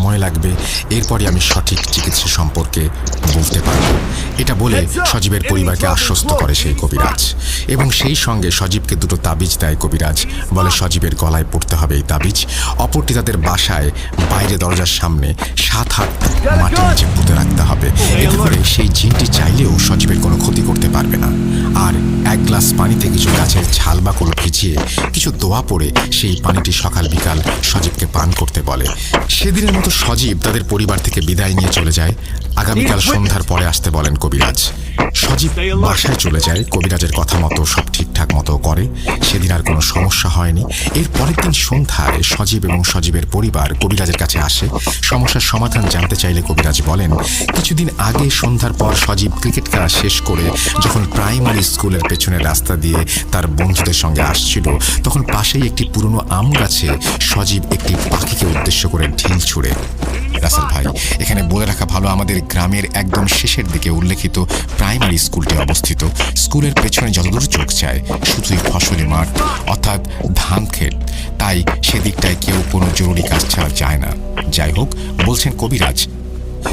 সময় লাগবে এরপরে আমি সঠিক চিকিৎসা সম্পর্কে বলতে পারব। এটা বলে সজীবের পরিবারকে আশ্বস্ত করে সেই কবিরাজ। এবং সেই সঙ্গে সজীবকে দুটো তাবিজ দেয় কবিরাজ। বলে সজীবের গলায় পড়তে হবে এই তাবিজ। অপরটি তাদের বাসায় বাইরে দরজার সামনে সাত হাত মাটির নিচে পুঁতে রাখতে হবে। এতে করে সেই জিনটি চাইলেও সজীবের কোনো ক্ষতি করতে পারবে না। আর এক গ্লাস পানিতে কিছু গাছের ছাল বা কলো ভিজিয়ে কিছু দোয়া পড়ে সেই পানিটি সকাল বিকাল সজীবকে পান করতে বলে। সেদিনের মতো সজীব তাদের পরিবার থেকে বিদায় নিয়ে চলে যায়। আগামীকাল সন্ধ্যার পরে আসতে বলেন কবিরাজ। সজীব বাসায় চলে যায়, কবিরাজের কথা মতো সব ঠিকঠাক মতো করে। সেদিন আর কোনো সমস্যা হয়নি। এর পরের দিন সন্ধ্যায় সজীব এবং সজীবের পরিবার কবিরাজের কাছে আসে। সমস্যার সমাধান জানতে চাইলে কবিরাজ বলেন, কিছুদিন আগে সন্ধ্যার পর সজীব ক্রিকেট খেলা শেষ করে যখন প্রাইমারি স্কুলের পেছনের রাস্তা দিয়ে তার বন্ধুদের সঙ্গে আসছিল, তখন পাশেই একটি পুরনো আম গাছে সজীব একটি পাখিকে উদ্দেশ্য করে ঢিল ছুড়ে। রাসেল ভাই, এখানে বলে রাখা ভালো আমাদের গ্রামের একদম শেষের দিকে উল্লেখিত প্রাইমারি স্কুলটি অবস্থিত। স্কুলের পেছনে যতদূর চোখ চায় শুধুই ফসলি মাঠ অর্থাৎ ধান ক্ষেত তাই সেদিকটায় কেউ কোনো জরুরি কাজ ছাড়া যায় না। যাই হোক বলছেন কবিরাজ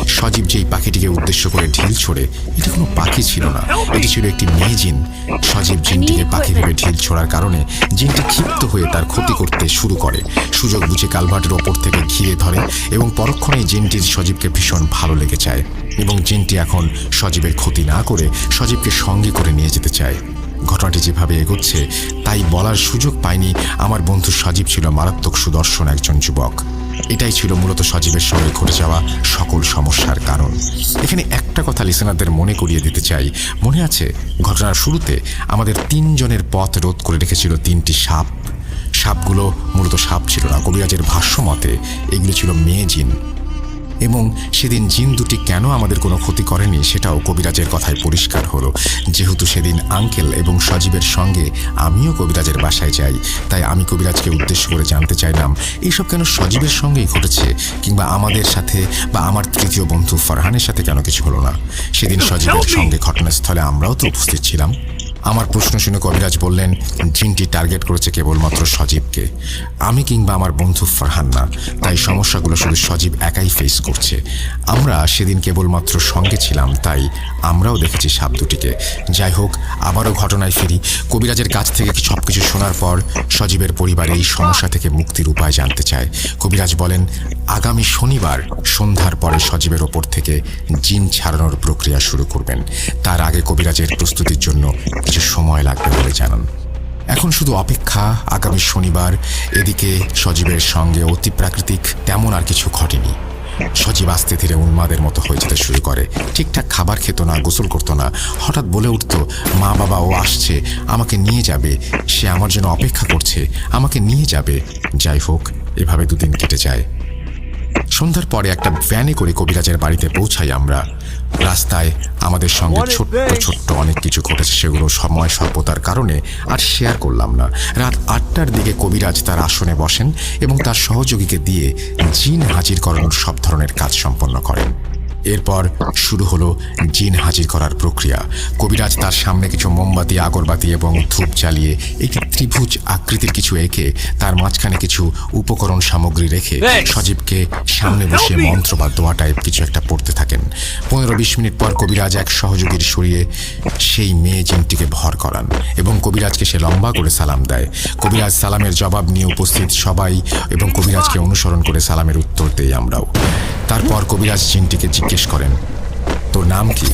সজীব যেই পাখিটিকে উদ্দেশ্য করে ঢিল ছোড়ে এটি কোনো পাখি ছিল না। এটি ছিল একটি মেয়ে জিন। সজীব জিনটিকে পাখি ভেবে ঢিল ছোড়ার কারণে জিনটি ক্ষিপ্ত হয়ে তার ক্ষতি করতে শুরু করে। সুযোগ বুঝে কালভার্টের ওপর থেকে ঘিরে ধরে এবং পরক্ষণেই জিনটির সজীবকে ভীষণ ভালো লেগে যায়। এবং জিনটি এখন সজীবের ক্ষতি না করে সজীবকে সঙ্গে করে নিয়ে যেতে চায়। ঘটনাটি যেভাবে এগোচ্ছে, তাই বলার সুযোগ পায়নি আমার বন্ধু সজীব ছিল মারাত্মক সুদর্শন একজন যুবক। এটাই ছিল মূলত সজীবের সঙ্গে ঘটে যাওয়া সকল সমস্যার কারণ। এখানে একটা কথা লিসেনারদের মনে করিয়ে দিতে চাই। মনে আছে, ঘটনার শুরুতে আমাদের তিনজনের পথ রোধ করে রেখেছিল তিনটি সাপ। সাপগুলো মূলত সাপ ছিল না, কবিরাজের ভাষ্য মতে এগুলো ছিল মেয়ে জিন। এবং সেদিন জিন দুটি কেন আমাদের কোনো ক্ষতি করেনি সেটাও কবিরাজের কথায় পরিষ্কার হলো। যেহেতু সেদিন আঙ্কেল এবং সজীবের সঙ্গে আমিও কবিরাজের বাসায় যাই তাই আমি কবিরাজকে উদ্দেশ্য করে জানতে চাইলাম এইসব কেন সজীবের সঙ্গেই ঘটেছে কিংবা আমাদের সাথে বা আমার তৃতীয় বন্ধু ফরহানের সাথে কেন কিছু হলো না? সেদিন সজীবের সঙ্গে ঘটনাস্থলে আমরাও তো উপস্থিত ছিলাম। আমার প্রশ্ন শুনে কবিরাজ বললেন জিনটি টার্গেট করেছে কেবলমাত্র সজীবকে। আমি কিংবা আমার বন্ধু ফারহান। না তাই সমস্যাগুলো শুধু সজীব একাই ফেস করছে। আমরা সেদিন কেবলমাত্র সঙ্গে ছিলাম তাই আমরাও দেখেছি সাপ দুটিকে। যাই হোক আবারও ঘটনায় ফিরি। কবিরাজের কাছ থেকে সব কিছু শোনার পর সজীবের পরিবার এই সমস্যা থেকে মুক্তির উপায় জানতে চায়। কবিরাজ বলেন আগামী শনিবার সন্ধ্যার পরে সজীবের ওপর থেকে জিন ছাড়ানোর প্রক্রিয়া শুরু করবেন। তার আগে কবিরাজের প্রস্তুতির জন্য কিছু সময় লাগবে বলে জানান। এখন শুধু অপেক্ষা, আগামী শনিবার, এদিকে সজীবের সঙ্গে অতি প্রাকৃতিক তেমন আর কিছু ঘটেনি। সজীব আস্তে ধীরে উন্মাদের মতো হয়ে যেতে শুরু করে। ঠিকঠাক খাবার খেত না, গোসল করতো না। হঠাৎ বলে উঠত, মা বাবা ও আসছে, আমাকে নিয়ে যাবে। সে আমার জন্য অপেক্ষা করছে, আমাকে নিয়ে যাবে। যাই হোক, এভাবে দুদিন কেটে যায়। সন্ধ্যার পরে একটা ভ্যানে করে কবিরাজের বাড়িতে পৌঁছাই আমরা। রাস্তায় আমাদের সঙ্গে ছোট্ট ছোট্ট অনেক কিছু ঘটেছে সেগুলো সময় স্বল্পতার কারণে আর শেয়ার করলাম না। রাত আটটার দিকে কবিরাজ তার আসনে বসেন এবং তার সহযোগীকে দিয়ে জিন হাজির করানোর সব ধরনের কাজ সম্পন্ন করেন। এরপর শুরু হলো জিন হাজির করার প্রক্রিয়া। কবিরাজ তার সামনে কিছু মোমবাতি আগরবাতি এবং ধূপ জ্বালিয়ে একটি ত্রিভুজ আকৃতির কিছু এঁকে তার মাঝখানে কিছু উপকরণ সামগ্রী রেখে সজীবকে সামনে বসে মন্ত্র বা দোয়া টাইপ কিছু একটা পড়তে থাকেন। পনেরো বিশ মিনিট পর কবিরাজ এক সহযোগীর সরিয়ে সেই মেয়ে জিনটিকে ভর করান এবং কবিরাজকে সে লম্বা করে সালাম দেয়। কবিরাজ সালামের জবাব নিয়ে উপস্থিত সবাই এবং কবিরাজকে অনুসরণ করে সালামের উত্তর দেই আমরাও। তারপর কবিরাজ জিনটিকে জিজ্ঞেস করেন, তোর নাম কি?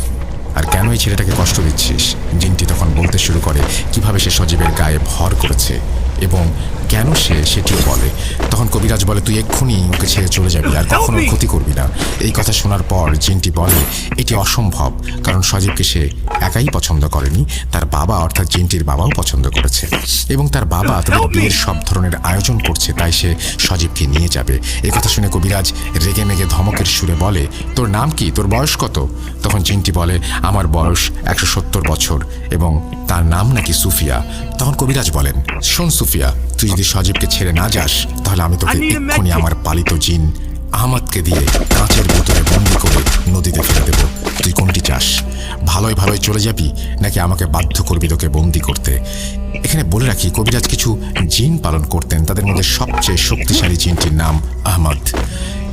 আর কেন এই ছেলেটাকে কষ্ট দিচ্ছিস? জিনটি তখন বলতে শুরু করে, কীভাবে সে সজীবের গায়ে ভর করেছে? এবং কেন সে সেটিও বলে? তখন কবিরাজ বলে তুই এক্ষুনি ওকে ছেড়ে চলে যাবি আর কখনো ক্ষতি করবি না। এই কথা শোনার পর জিনটি বলে এটি অসম্ভব কারণ সজীবকে সে একাই পছন্দ করেনি তার বাবা অর্থাৎ জিনটির বাবাও পছন্দ করেছে এবং তার বাবা তাদের বিয়ের সব ধরনের আয়োজন করছে তাই সে সজীবকে নিয়ে যাবে। এই কথা শুনে কবিরাজ রেগে মেগে ধমকের সুরে বলে তোর নাম কি? তোর বয়স কত? তখন জিনটি বলে আমার বয়স একশো সত্তর বছর এবং তার নাম নাকি সুফিয়া? তখন কবিরাজ বলেন শোন সুফিয়া তুই যদি সজীবকে ছেড়ে না যাস তাহলে আমি তোকে এক্ষুনি আমার পালিত জিন আহমদকে দিয়ে কাঁচের বোতলে বন্দি করে নদীতে ফেলে দেব। তুই কোনটি চাস? ভালোই ভালোই চলে যাবি নাকি আমাকে বাধ্য করবি তোকে বন্দি করতে? এখানে বলে রাখি কবিরাজ কিছু জিন পালন করতেন তাদের মধ্যে সবচেয়ে শক্তিশালী জিনটির নাম আহমদ।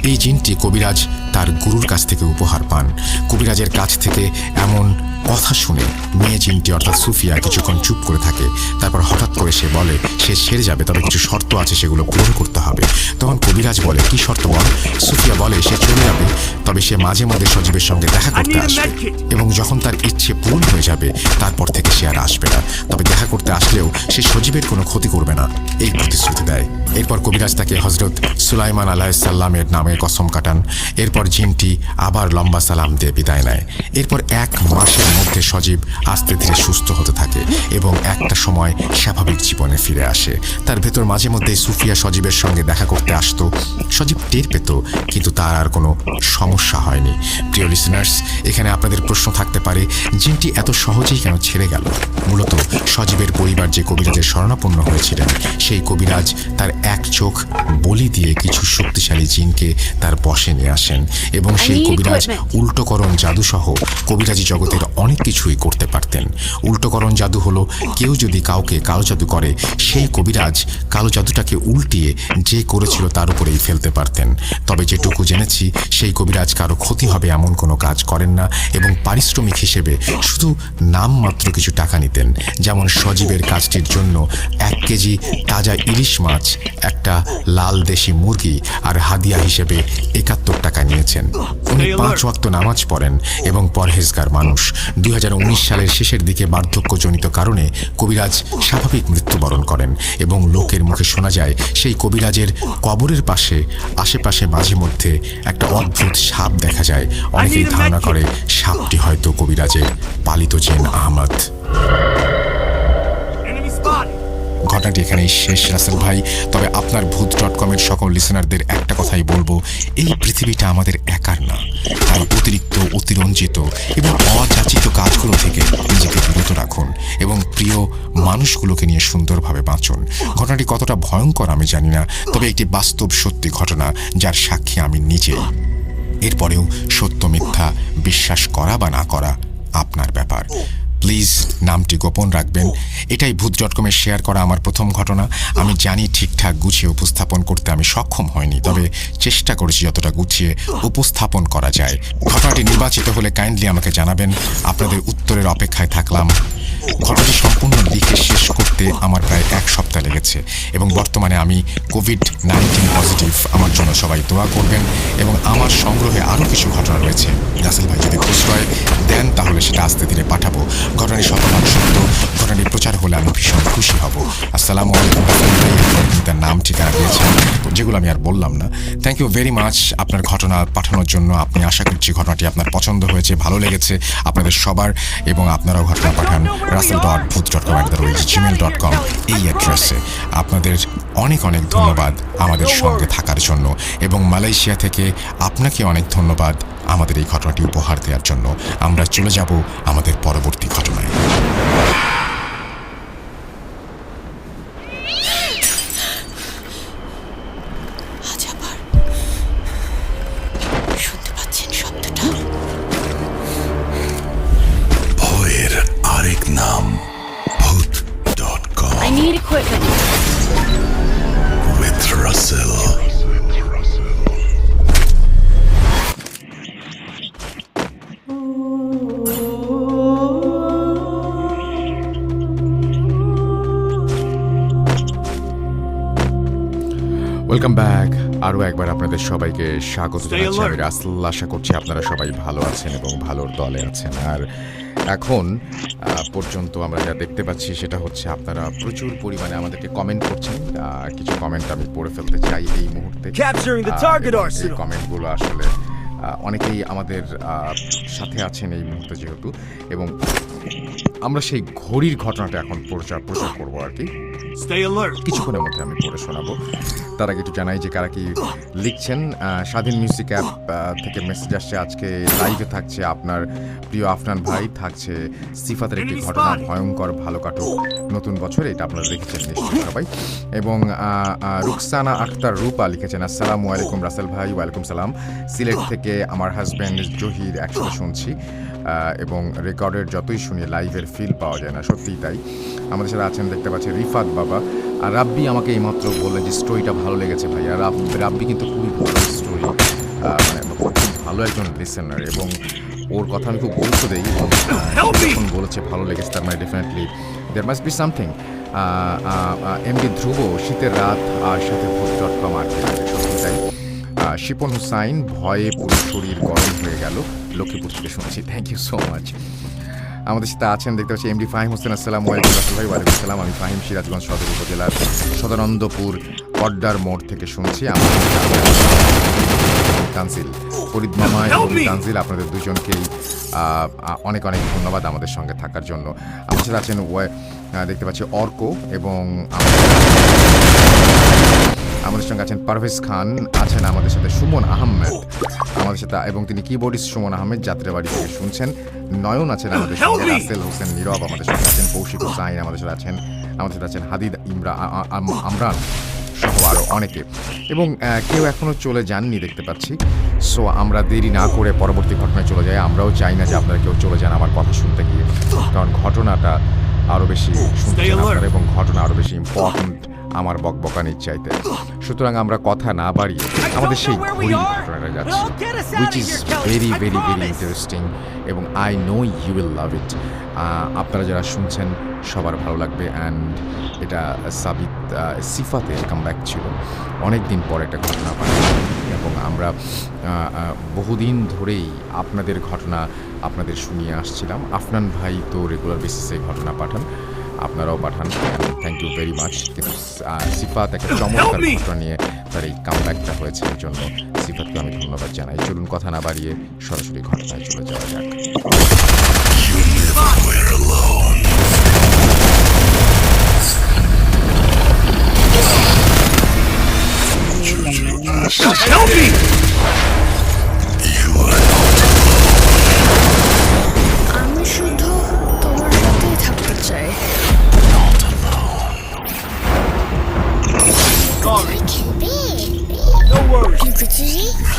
এই জিনটি কবিরাজ তার গুরুর কাছ থেকে উপহার পান। কবিরাজের কাছ থেকে এমন কথা শুনে মেয়ে জিনটি অর্থাৎ সুফিয়া কিছুক্ষণ চুপ করে থাকে। তারপর হঠাৎ করে সে বলে সে ছেড়ে যাবে তবে কিছু শর্ত আছে সেগুলো পূরণ করতে হবে। তখন কবিরাজ বলে কি শর্ত বল? সুফিয়া বলে সে চলে যাবে তবে সে মাঝে মাঝে সজীবের সঙ্গে দেখা করতে আসবে এবং যখন তার ইচ্ছে পূরণ হয়ে যাবে তারপর থেকে সে আর আসবে না। তবে দেখা করতে আসলেও সে সজীবের কোনো ক্ষতি করবে না। এই প্রতিশ্রুতি দেয়। এরপর কবিরাজ তাকে হজরত সুলাইমান আলাহিসাল্লামের নামে কসম কাটান। এরপর জিনটি আবার লম্বা সালাম দিয়ে বিদায় নেয়। এরপর এক মাসের মধ্যে সজীব আস্তে ধীরে সুস্থ হতে থাকে এবং একটা সময় স্বাভাবিক জীবনে ফিরে আসে। তার ভেতর মাঝে মধ্যে সুফিয়া সজীবের সঙ্গে দেখা করতে আসতো। সজীব টের পেত কিন্তু তার আর কোনো সমস্যা হয়নি। প্রিয় লিসনার্স এখানে আপনাদের প্রশ্ন থাকতে পারে জিনটি এত সহজেই কেন ছেড়ে গেল? মূলত সজীবের পরিবার যে কবিরাজের শরণাপন্ন হয়েছিলেন সেই কবিরাজ তার এক চোখ বলি দিয়ে কিছু শক্তিশালী জিনকে তার বশে নিয়ে আসেন এবং সেই কবিরাজ. উল্টোকরণ জাদুসহ কবিরাজি জগতের অনেক কিছুই করতে পারতেন। উল্টোকরণ জাদু হলো কেউ যদি কাউকে কালো জাদু করে সেই কবিরাজ কালো জাদুটাকে উল্টিয়ে যে করেছিল তার উপরেই ফেলতে পারতেন। তবে যেটুকু জেনেছি সেই কবিরাজ কারও ক্ষতি হবে এমন কোনো কাজ করেন না এবং পারিশ্রমিক হিসেবে শুধু নামমাত্র কিছু টাকা নিতেন। যেমন সজীবের কাজটির জন্য এক কেজি তাজা ইলিশ মাছ একটা লাল দেশি মুরগি আর হাদিয়া হিসেবে একাত্তর টাকা নিয়েছেন। উনি পাঁচ ওয়াক্ত নামাজ পড়েন এবং পরহেজগার মানুষ। দুই হাজার উনিশ সালের শেষের দিকে বার্ধক্যজনিত কারণে কবিরাজ স্বাভাবিক মৃত্যুবরণ করেন এবং লোকের মুখে শোনা যায় সেই কবিরাজের কবরের পাশে, আশেপাশে মাঝে মধ্যে একটা অদ্ভুত সাপ দেখা যায় অনেকেই ধারণা করে সাপটি হয়তো কবিরাজের পালিত জেন আহমদ! ঘটনাটি এখানেই শেষ, রাসেল ভাই। তবে আপনার ভূত ডট কমের সকল লিসেনারদের একটা কথাই বলব, এই পৃথিবীটা আমাদের একার না। তাই অতিরিক্ত, অতিরঞ্জিত এবং অযাচিত কাজগুলো থেকে নিজেকে বিরত রাখুন এবং প্রিয় মানুষগুলোকে নিয়ে সুন্দরভাবে বাঁচুন। ঘটনাটি কতটা ভয়ঙ্কর আমি জানি না, তবে একটি বাস্তব সত্যি ঘটনা যার সাক্ষী আমি নিজেই। এরপরেও সত্য মিথ্যা বিশ্বাস করা বা না করা আপনার ব্যাপার। প্লিজ নামটি গোপন রাখবেন। এটাই ভূত ডট কমে শেয়ার করা আমার প্রথম ঘটনা। আমি জানি ঠিকঠাক গুছিয়ে উপস্থাপন করতে আমি সক্ষম হইনি তবে চেষ্টা করেছি যতটা গুছিয়ে উপস্থাপন করা যায়। ঘটনাটি নির্বাচিত হলে কাইন্ডলি আমাকে জানাবেন আপনাদের উত্তরের অপেক্ষায় থাকলাম। ঘটনাটি সম্পূর্ণ লিখে শেষ করতে আমার প্রায় এক সপ্তাহ লেগেছে এবং বর্তমানে আমি কোভিড নাইন্টিন পজিটিভ। আমার জন্য সবাই দোয়া করবেন এবং আমার সংগ্রহে আরও কিছু ঘটনা রয়েছে। রাসেল ভাই যদি প্রশ্রয় দেন তাহলে সেটা আস্তে ধীরে পাঠাবো। শতভাগ সত্য ঘটনাটি প্রচার হলে আমি ভীষণ খুশি হব। আসসালামু আলাইকুম। তার নাম, ঠিকানা দিয়েছেন। যেগুলো আমি আর বললাম না। থ্যাংক ইউ ভেরি মাচ আপনার ঘটনা পাঠানোর জন্য। আপনি আশা করছি ঘটনাটি আপনার পছন্দ হয়েছে, ভালো লেগেছে, আপনাদের সবার এবং আপনারাও ঘটনা পাঠান Rasel dot bhoot dot com gmail dot com এই অ্যাড্রেসে। আপনাদের অনেক অনেক ধন্যবাদ আমাদের সঙ্গে থাকার জন্য এবং মালয়েশিয়া থেকে আপনাকে অনেক ধন্যবাদ আমাদের এই ঘটনাটি উপহার দেওয়ার জন্য। আমরা চলে যাব আমাদের পরবর্তী ঘটনায়। need equipment. With Russell. Welcome back. আরও একবার আপনাদের সবাইকে স্বাগত জানাচ্ছি। আমি. রাসেল আশা করছি আপনারা সবাই ভালো আছেন এবং ভালোর দলে আছেন। আর এখন পর্যন্ত আমরা যা দেখতে পাচ্ছি সেটা হচ্ছে আপনারা প্রচুর পরিমাণে আমাদেরকে কমেন্ট করছেন। কিছু কমেন্ট আমি পড়ে ফেলতে চাই এই মুহূর্তে। এই কমেন্টগুলো আসলে অনেকেই আমাদের সাথে আছেন এই মুহূর্তে যেহেতু। এবং আমরা সেই ঘড়ির ঘটনাটা এখন প্রচার প্রচার করব আর কি. কিছুক্ষণের মধ্যে আমি পড়ে শোনাবো। তার আগে একটু জানাই যে কারা কি লিখছেন স্বাধীন মিউজিক অ্যাপ থেকে মেসেজ আসছে আজকে লাইভে থাকছে আপনার প্রিয় আফনান ভাই থাকছে সিফাতের একটি ঘটনা ভয়ঙ্কর ভালো কাটুক নতুন বছর এটা আপনারা দেখেছেন নিশ্চয়ই সবাই। এবং রুকসানা আখতার রূপা লিখেছেন আসসালামু আলাইকুম রাসেল ভাই ওয়ালাইকুম সালাম। সিলেট থেকে আমার হাজব্যান্ড জহির একসাথে শুনছি এবং রেকর্ডের যতই শুনি লাইভের ফিল পাওয়া যায় না সত্যিই তাই। আমাদের সাথে আছেন দেখতে পাচ্ছি রিফাত বাবা। আর রাব্বি আমাকে এইমাত্র বললেন যে স্টোরিটা ভালো লেগেছে ভাই আর রাব- রাব্বি কিন্তু খুবই ভালো স্টোরি মানে খুব ভালো একজন লিসেনার এবং ওর কথা আমি খুব গুরুত্ব দিই। যখন বলেছে ভালো লেগেছে তার মানে definitely there must be something MD Dhruba শীতের রাত আর সাথে ভূত ডট কম আর তাই শিপন হুসাইন ভয়ে পুরো শরীর গরম হয়ে গেল। লক্ষ্মীপুর থেকে শুনছি। থ্যাংক ইউ সো মাচ আমাদের সাথে আছেন দেখতে পাচ্ছি এমডি ফাহিম হোসেন আসসালাম ভাই ওয়ালাইকুম আসসালাম। আমি ফাহিম সিরাজগঞ্জ সদর উপজেলার সদানন্দপুর কড্ডার মোড় থেকে শুনছি। তানজিল। ফরিদ মামা এবং তানজিল আপনাদের দুজনকেই অনেক অনেক ধন্যবাদ আমাদের সঙ্গে থাকার জন্য। আমাদের সাথে আছেন দেখতে পাচ্ছি অর্ক এবং আমাদের- সঙ্গে আছেন পারভেজ খান আছেন আমাদের সাথে সুমন আহমেদ। আমাদের সাথে এবং তিনি কিবোর্ডিস্ট সুমন আহমেদ যাত্রাবাড়ি থেকে শুনছেন। নয়ন আছেন আমাদের সঙ্গে রাসেল হোসেন নীরব আমাদের সাথে আছেন কৌশিক হুসাইন আমাদের সাথে আছেন আমাদের সাথে আছেন হাদিদ ইমরা আমরান সহ আরও অনেকে। এবং কেউ এখনও চলে যাননি দেখতে পাচ্ছি। সো আমরা দেরি না করে পরবর্তী ঘটনায় চলে যাই। আমরাও চাই না যে আপনারা কেউ চলে যান আমার কথা শুনতে গিয়ে। কারণ ঘটনাটা আরও বেশি শুনতে এবং ঘটনা আরও বেশি ইম্পর্ট্যান্ট আমার বকবকানির চাইতে। সুতরাং আমরা কথা না বাড়িয়ে আমাদের সেই ঘড়ির ঘটনাটা যাচ্ছি which is very very very interesting এবং I know you will love it আপনারা যারা শুনছেন সবার ভালো লাগবে অ্যান্ড এটা সাবিত সিফাতের কামব্যাক ছিল। অনেক দিন পর একটা ঘটনা পাই এবং আমরা বহুদিন ধরেই আপনাদের ঘটনা আপনাদের শুনিয়ে আসছিলাম। আফনান ভাই তো রেগুলার বেসিসে ঘটনা পাঠান। আপনারাও পাঠান। থ্যাংক ইউ ভেরি মাচ কিন্তু সিফাত একটা চমৎকার ঘটনা নিয়ে তার এই কামব্যাকটা হয়েছে এর জন্য সিফাতকে আমি ধন্যবাদ জানাই। চলুন কথা না বাড়িয়ে সরাসরি ঘটনায় চলে যাওয়া যাক। Help me! sujet